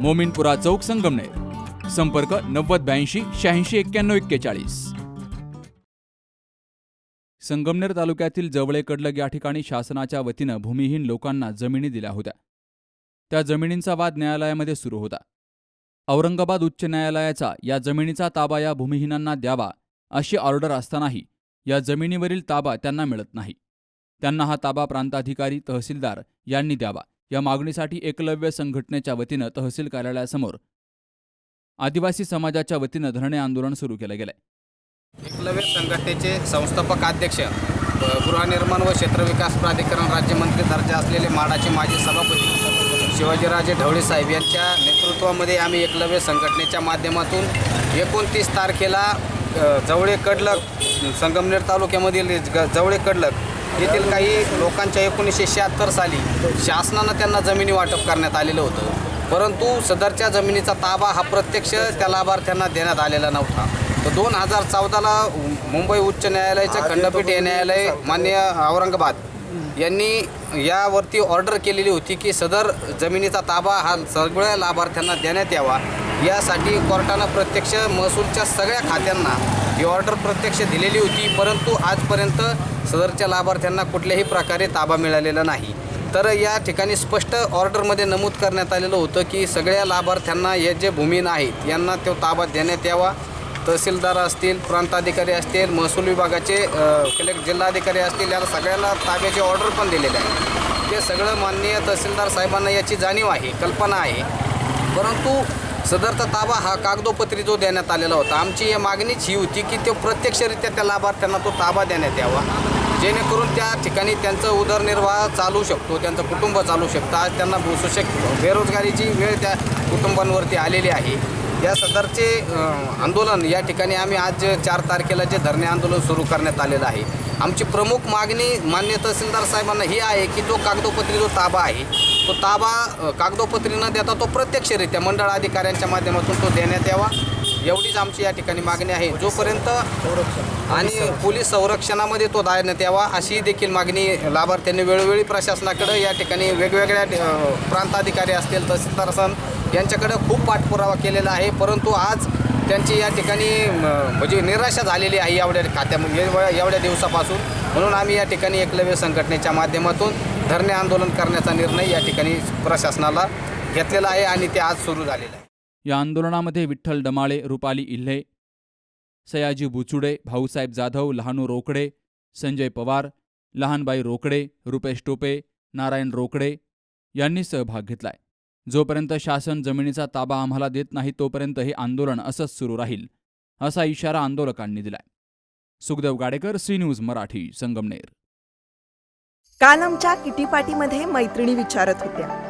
मोमिनपुरा चौक संगमनेर. संपर्क नव्वद ब्याऐंशी शहाऐंशी एक्क्याण्णव एक्केचाळीस. संगमनेर तालुक्यातील जवळे कडलग या ठिकाणी शासनाच्या वतीनं भूमिहीन लोकांना जमिनी दिल्या होत्या. त्या जमिनींचा वाद न्यायालयामध्ये सुरू होता. औरंगाबाद उच्च न्यायालयाचा या जमिनीचा ताबा या भूमिहीनांना द्यावा अशी ऑर्डर असतानाही या जमिनीवरील ताबा त्यांना मिळत नाही. त्यांना हा ताबा प्रांताधिकारी तहसीलदार यांनी द्यावा. या मागणीसाठी एकलव्य संघटनेच्या वतीनं तहसील कार्यालयासमोर आदिवासी समाजाच्या वतीनं धरणे आंदोलन सुरू केलं गेलंय. एकलव्य संघटनेचे संस्थापक अध्यक्ष व गृहनिर्माण व क्षेत्रविकास प्राधिकरण राज्यमंत्री दर्जा असलेले माडाचे माजी सभापती शिवाजीराजे ढवळे साहेब यांच्या नेतृत्वामध्ये आम्ही एकलव्य संघटनेच्या माध्यमातून एकोणतीस तारखेला जवळे कडलक संगमनेर तालुक्यामधील ग- जवळे कडलक येथील काही लोकांच्या एकोणीसशे शहात्तर साली शासनानं त्यांना जमिनी वाटप करण्यात आलेलं होतं. परंतु सदरच्या जमिनीचा ताबा हा प्रत्यक्ष त्या लाभार्थ्यांना देण्यात आलेला नव्हता. तर दोन हजार चौदाला मुंबई उच्च न्यायालयाचे खंडपीठ हे न्यायालय मान्य औरंगाबाद यांनी यावरती ऑर्डर केलेली होती की सदर जमिनीचा ताबा हा सगळ्या लाभार्थ्यांना देण्यात यावा. यासाठी कोर्टानं प्रत्यक्ष महसूलच्या सगळ्या खात्यांना ही ऑर्डर प्रत्यक्ष दिलेली होती परंतु आजपर्यंत सदरच्या लाभार्थ्यांना कुठल्याही प्रकारे ताबा मिळालेला नाही. तर या ठिकाणी स्पष्ट ऑर्डरमध्ये नमूद करण्यात आलेलं होतं की सगळ्या लाभार्थ्यांना हे जे भूमीन आहेत यांना तो ताबा देण्यात यावा. तहसीलदार असतील प्रांताधिकारी असतील महसूल विभागाचे कलेक्ट जिल्हाधिकारी असतील याला सगळ्याला ताब्याची ऑर्डर पण दिलेले आहे. ते सगळं माननीय तहसीलदार साहेबांना याची जाणीव आहे कल्पना आहे. परंतु सदरचा ताबा हा कागदोपत्री जो देण्यात आलेला होता आमची या मागणीच ही होती की तो प्रत्यक्षरित्या त्या लाभार्थ्यांना तो ताबा देण्यात यावा. जेणेकरून त्या ठिकाणी त्यांचं उदरनिर्वाह चालू शकतो त्यांचं कुटुंब चालू शकतं. आज त्यांना सुशक बेरोजगारीची वेळ त्या कुटुंबांवरती आलेली आहे. या सदरचे आंदोलन या ठिकाणी आम्ही आज चार तारखेला जे धरणे आंदोलन सुरू करण्यात आलेलं आहे. आमची प्रमुख मागणी मान्य तहसीलदार साहेबांना ही आहे की जो कागदोपत्री जो ताबा आहे तो ताबा कागदोपत्री न देता तो प्रत्यक्षरित्या मंडळ अधिकाऱ्यांच्या माध्यमातून तो देण्यात यावा. एवढीच आमची या ठिकाणी मागणी आहे. जोपर्यंत आणि पोलीस संरक्षणामध्ये तो देण्यात यावा अशी देखील मागणी लाभार्थ्यांनी वेळोवेळी प्रशासनाकडे या ठिकाणी वेगवेगळ्या प्रांताधिकारी असतील तहसीलदार सन यांच्याकडे खूप पाठपुरावा केलेला आहे. परंतु आज त्यांची या ठिकाणी म्हणजे निराशा झालेली आहे एवढ्या खात्यामध्ये एवढ्या दिवसापासून. म्हणून आम्ही या ठिकाणी एकलव्य संघटनेच्या माध्यमातून धरणे आंदोलन करण्याचा निर्णय या ठिकाणी प्रशासनाला घेतलेला आहे आणि ते आज सुरू झालेलं आहे. या आंदोलनामध्ये विठ्ठल डमाळे रुपाली इल्हे सयाजी बुचुडे भाऊसाहेब जाधव लहानू रोकडे संजय पवार लहानबाई रोकडे रुपेश टोपे नारायण रोकडे यांनी सहभाग घेतलाय. जोपर्यंत शासन जमिनीचा ताबा आम्हाला देत नाही तोपर्यंत हे आंदोलन असंच सुरू राहील असा इशारा आंदोलकांनी दिलाय. Sukhdev Gadekar C news Marathi Sangamner. काल आमच्या किटीपाटीमध्ये मैत्रिणी विचारत होत्या.